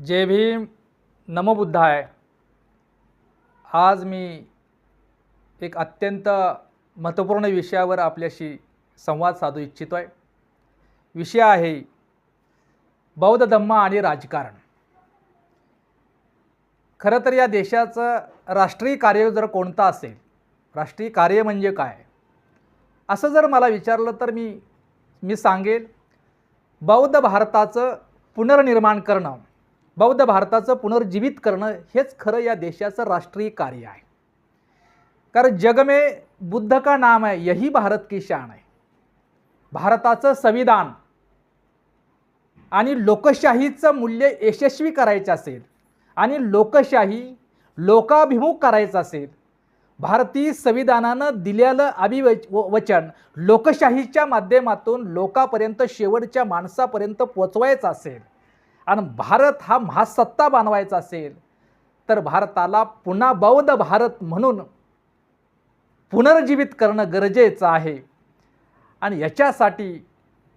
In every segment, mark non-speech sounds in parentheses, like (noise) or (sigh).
जय भीम नमबुद्धाय आज मी एक अत्यंत महत्त्वपूर्ण विषयावर आपल्याशी संवाद साधू इच्छितो आहे विषय आहे बौद्ध धम्म आणि राजकारण. खरं तर या देशाचं राष्ट्रीय कार्य जर कोणतं असेल राष्ट्रीय कार्य म्हणजे काय? असं जर मला विचारलं तर मी मी सांगेल बौद्ध भारताचं पुनर्निर्माण करणं बौद्ध भारताचं पुनर्जीवित करणं हेच खरं या देशाचं राष्ट्रीय कार्य आहे. कारण जग में बुद्ध का नाम आहे यही भारत की शान आहे. भारताचं संविधान आणि लोकशाहीचं मूल्य यशस्वी करायचं असेल आणि लोकशाही लोकाभिमुख करायचं असेल भारतीय संविधानानं दिलेलं अभिवच व- वचन लोकशाहीच्या माध्यमातून लोकापर्यंत शेवटच्या माणसापर्यंत पोचवायचं असेल आणि भारत हा महासत्ता बनवायचा असेल तर भारताला पुन्हा बौद्ध भारत म्हणून पुनर्जीवित करणं गरजेचं आहे. आणि याच्यासाठी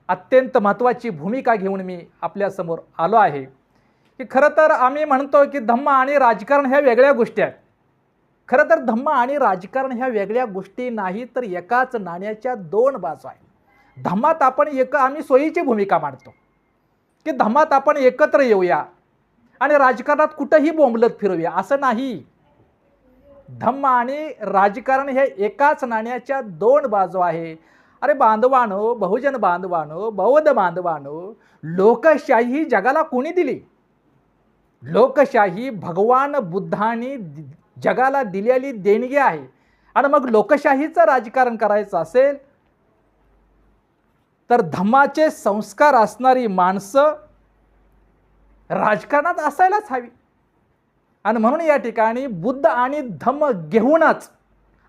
अत्यंत महत्त्वाची भूमिका घेऊन मी आपल्यासमोर आलो आहे. की खरं तर आम्ही म्हणतो की धम्म आणि राजकारण ह्या वेगळ्या गोष्टी आहेत. खरं तर धम्म आणि राजकारण ह्या वेगळ्या गोष्टी नाही तर एकाच नाण्याच्या दोन बाजू आहेत. धम्मात आपण एक आम्ही सोयीची भूमिका मांडतो. की धम्मात आपण एकत्र येऊया आणि राजकारणात कुठंही बोंबलत फिरूया असं नाही. धम्म आणि राजकारण हे एकाच नाण्याच्या दोन बाजू आहे. अरे बांधवानो बहुजन बांधवानो बौद्ध बांधवानो लोकशाही ही जगाला कोणी दिली? लोकशाही भगवान बुद्धांनी जगाला दिलेली देणगी आहे. आणि मग लोकशाहीचं राजकारण करायचं असेल तर धम्माचे संस्कार असणारी माणसं राजकारणात असायलाच हवी. आणि म्हणून या ठिकाणी बुद्ध आणि धम्म घेऊनच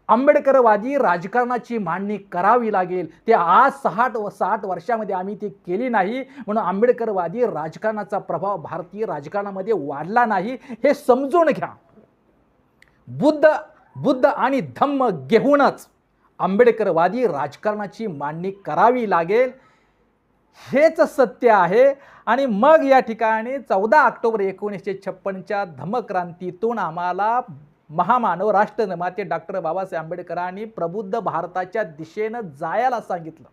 आंबेडकरवादी राजकारणाची मांडणी करावी लागेल. ते आज साठ व साठ वर्षामध्ये आम्ही ती केली नाही. म्हणून आंबेडकरवादी राजकारणाचा प्रभाव भारतीय राजकारणामध्ये वाढला नाही. हे समजून घ्या. बुद्ध बुद्ध आणि धम्म घेऊनच आंबेडकरवादी राजकारणाची मांडणी करावी लागेल हेच सत्य आहे. आणि मग या ठिकाणी चौदा ऑक्टोबर एकोणीसशे छप्पनच्या धमक्रांतीतून आम्हाला महामानव राष्ट्रनिर्माते डॉक्टर बाबासाहेब आंबेडकरांनी प्रबुद्ध भारताच्या दिशेनं जायला सांगितलं.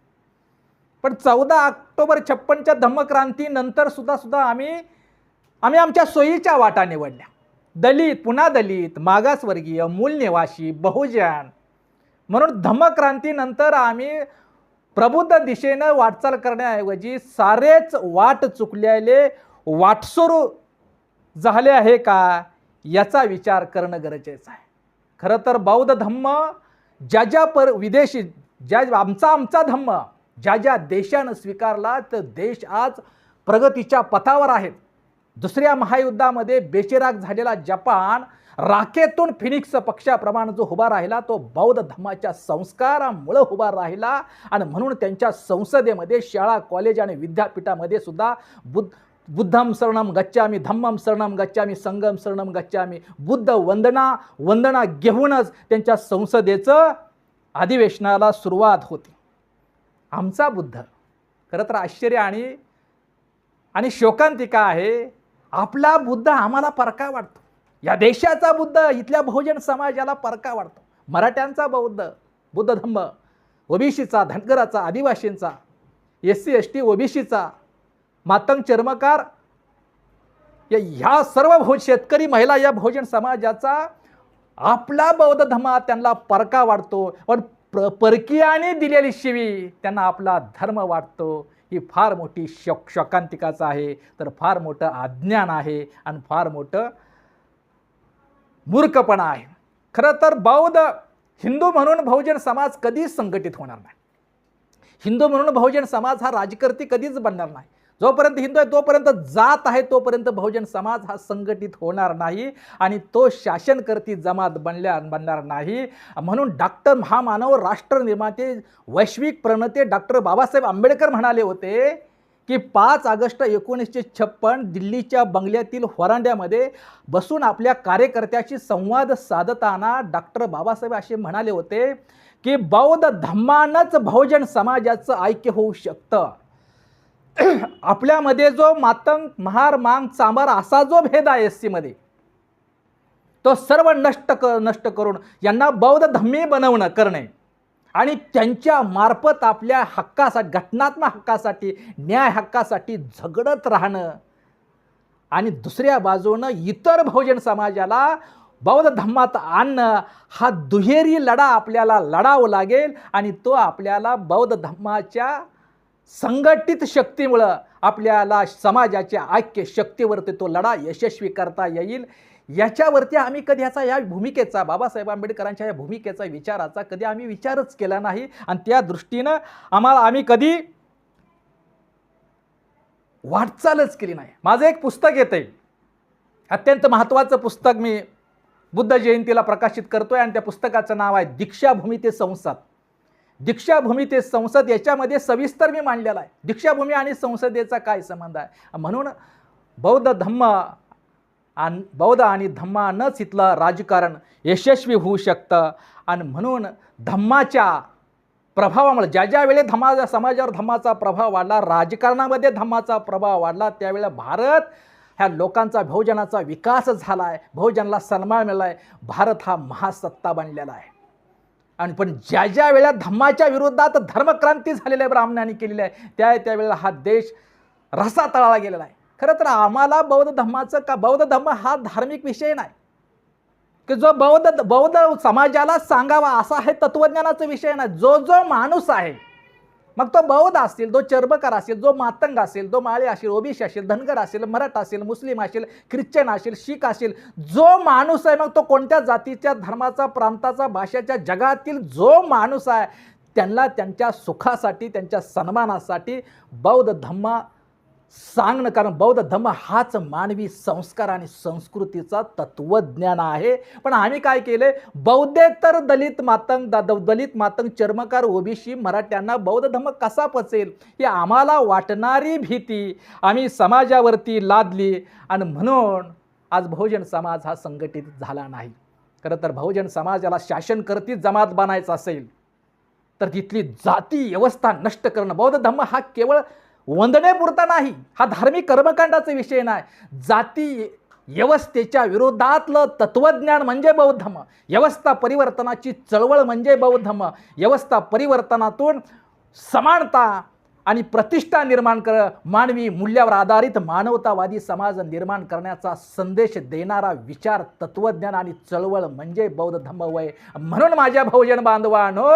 पण चौदा ऑक्टोबर छप्पनच्या धम्मक्रांतीनंतर सुद्धा सुद्धा आम्ही आम्ही आमच्या सोयीच्या वाटा निवडल्या. दलित पुन्हा दलित मागासवर्गीय मूलनिवासी बहुजन म्हणून धम्मक्रांतीनंतर आम्ही प्रबुद्ध दिशेनं वाटचाल करण्याऐवजी सारेच वाट चुकलेले वाटसरू झाले आहे का याचा विचार करणं गरजेचं आहे. खरं तर बौद्ध धम्म ज्या ज्या पर विदेशी ज्या आमचा आमचा धम्म ज्या ज्या देशानं स्वीकारला तर देश आज प्रगतीच्या पथावर आहेत. दुसऱ्या महायुद्धामध्ये बेचिराग झालेला जपान राखेतून फिनिक्स पक्षाप्रमाणे जो उभा राहिला तो बौद्ध धर्माच्या संस्कारामुळं उभा राहिला. आणि म्हणून त्यांच्या संसदेमध्ये शाळा कॉलेज आणि विद्यापीठामध्ये सुद्धा बुद्ध बुद्धम शरणम गच्छामी धम्मम शरणम गच्छामी संगम शरणम गच्छामी. बुद्ध वंदना वंदना घेऊनच त्यांच्या संसदेचं अधिवेशनाला सुरुवात होती. आमचा बुद्ध. खरं तर आश्चर्य आणि आणि शोकांतिका आहे. आपला बुद्ध आम्हाला परका वाटतो. या देशाचा बुद्ध इथल्या बहुजन समाजाला परका वाटतो मराठ्यांचा बौद्ध बुद्ध धम्म ओबीसीचा धनगराचा आदिवासींचा एस सी एस टी ओबीसीचा मातंग चर्मकार या ह्या सर्व भो शेतकरी महिला या बहुजन समाजाचा आपला बौद्ध धर्म त्यांना परका वाटतो पण प्र परकीयाने दिलेली शिवी त्यांना आपला धर्म वाटतो ही फार मोठी शक शकांतिकाचं आहे. तर फार मोठं अज्ञान आहे आणि फार मोठं मूर्खपणा आहे. खरं तर बौद्ध हिंदू म्हणून बहुजन समाज कधीच संघटित होणार नाही. हिंदू म्हणून बहुजन समाज हा राजकर्ती कधीच बनणार नाही. जोपर्यंत हिंदू आहे तोपर्यंत जात आहे तोपर्यंत बहुजन समाज हा संघटित होणार नाही आणि तो शासनकर्ती जमात बनल्या बनणार नाही. म्हणून डॉक्टर महामानव राष्ट्र निर्माते वैश्विक प्रणते डॉक्टर बाबासाहेब आंबेडकर म्हणाले होते की पाच ऑगस्ट एकोणीसशे छप्पन दिल्लीच्या बंगल्यातील व्हरांड्यामध्ये बसून आपल्या कार्यकर्त्याशी संवाद साधताना डॉक्टर बाबासाहेब असे म्हणाले होते की बौद्ध धम्मानंच बहुजन समाजाचं ऐक्य होऊ शकतं. (clears throat) आपल्यामध्ये जो मातंग महार मांग चांबार असा जो भेद आहे एस सीमध्ये तो सर्व नष्ट क नष्ट करून यांना बौद्ध धम्मी बनवणं करणे. आणि त्यांच्या मार्फत आपल्या हक्कासाठी घटनात्मक हक्कासाठी न्याय हक्कासाठी झगडत राहणं. आणि दुसऱ्या बाजूनं इतर बहुजन समाजाला बौद्ध धम्मात आणणं हा दुहेरी लढा आपल्याला लढावं लागेल आणि तो आपल्याला बौद्ध धम्माच्या संघटित शक्तीमुळं आपल्याला समाजाच्या ऐक्य शक्तीवरती तो लढा यशस्वी करता येईल. याच्यावरती आम्ही कधी ह्याचा या भूमिकेचा बाबासाहेब आंबेडकरांच्या या भूमिकेचा विचाराचा कधी आम्ही विचारच केला नाही. आणि त्या दृष्टीनं आम्हाला आम्ही कधी वाटचालच केली नाही. माझं एक पुस्तक येतं आहे अत्यंत महत्त्वाचं पुस्तक मी बुद्ध जयंतीला प्रकाशित करतोय आणि त्या पुस्तकाचं नाव आहे दीक्षाभूमी ते संसद. दीक्षाभूमी ते संसद याच्यामध्ये सविस्तर मी मांडलेला आहे. दीक्षाभूमी आणि संसदेचा काय संबंध आहे? म्हणून बौद्ध धम्म आणि बौद्ध आणि धम्मानंच इथलं राजकारण यशस्वी होऊ शकतं. आणि म्हणून धम्माच्या प्रभावामुळे ज्या ज्या वेळी धम्मा समाजावर धम्माचा प्रभाव वाढला राजकारणामध्ये धम्माचा प्रभाव वाढला त्यावेळेला भारत ह्या लोकांचा बहुजनाचा विकास झाला आहे बहुजनाला सन्मान मिळाला आहे भारत हा महासत्ता बनलेला आहे. आणि पण ज्या ज्या वेळेला धम्माच्या विरोधात धर्मक्रांती झालेली आहे ब्राह्मणांनी केलेली आहे त्या त्यावेळेला हा देश रसा तळाला गेलेला आहे. खरं तर आम्हाला बौद्ध धर्माचं का बौद्ध धर्म हा धार्मिक विषय नाही. की जो बौद्ध बौद्ध समाजाला सांगावा असा हे तत्वज्ञानाचा विषय नाही. जो जो माणूस आहे मग तो बौद्ध असेल जो चर्मकार असेल जो मातंग असेल जो माळे असेल ओबीसी असेल धनगर असेल मराठा असेल मुस्लिम असेल ख्रिश्चन असेल शीख असेल जो माणूस आहे मग तो कोणत्या जातीच्या धर्माचा प्रांताचा भाषेच्या जगातील जो माणूस आहे त्यांना त्यांच्या सुखासाठी त्यांच्या सन्मानासाठी बौद्ध धम्मा सांगणं कारण बौद्ध धम्म हाच मानवी संस्कार आणि संस्कृतीचा तत्वज्ञान आहे. पण आम्ही काय केले? बौद्धेतर दलित मातंग द- दलित मातंग चर्मकार ओबीसी मराठ्यांना बौद्ध धम्म कसा पचेल? ही आम्हाला वाटणारी भीती आम्ही समाजावरती लादली. आणि म्हणून आज बहुजन समाज हा संघटित झाला नाही. खरं तर बहुजन समाजाला शासन करती जमात बनायचं असेल तर तिथली जाती व्यवस्था नष्ट करणं. बौद्ध धम्म हा केवळ वंदनेपुरता नाही हा धार्मिक कर्मकांडाचा विषय नाही. जाती व्यवस्थेच्या विरोधातलं तत्वज्ञान म्हणजे बौद्ध धम्म व्यवस्था परिवर्तनाची चळवळ म्हणजे बौद्ध धम्म व्यवस्था परिवर्तनातून समानता आणि प्रतिष्ठा निर्माण कर मानवी मूल्यावर आधारित मानवतावादी समाज निर्माण करण्याचा संदेश देणारा विचार तत्वज्ञान आणि चळवळ म्हणजे बौद्ध धम्म वय. म्हणून माझ्या बहुजन बांधवानो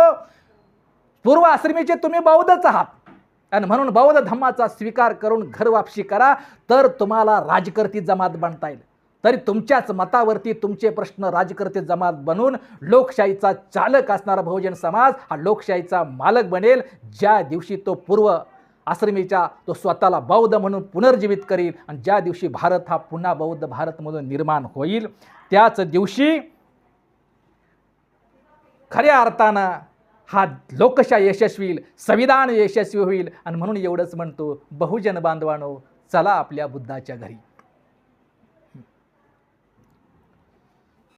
पूर्व आश्रमीचे तुम्ही बौद्धच आहात. आणि म्हणून बौद्ध धम्माचा स्वीकार करून घर वापशी करा तर तुम्हाला राजकर्ती जमात बनता येईल. तरी तुमच्याच मतावरती तुमचे प्रश्न राजकर्ते जमात बनून लोकशाहीचा चालक असणारा बहुजन समाज हा लोकशाहीचा मालक बनेल ज्या दिवशी तो पूर्व आश्रमीच्या तो स्वतःला बौद्ध म्हणून पुनर्जीवित करील आणि ज्या दिवशी भारत हा पुन्हा बौद्ध भारत म्हणून निर्माण होईल त्याच दिवशी खऱ्या अर्थानं हा लोकशाही यशस्वी होईल संविधान यशस्वी होईल. आणि म्हणून एवढंच म्हणतो बहुजन बांधवानो चला आपल्या बुद्धाच्या घरी.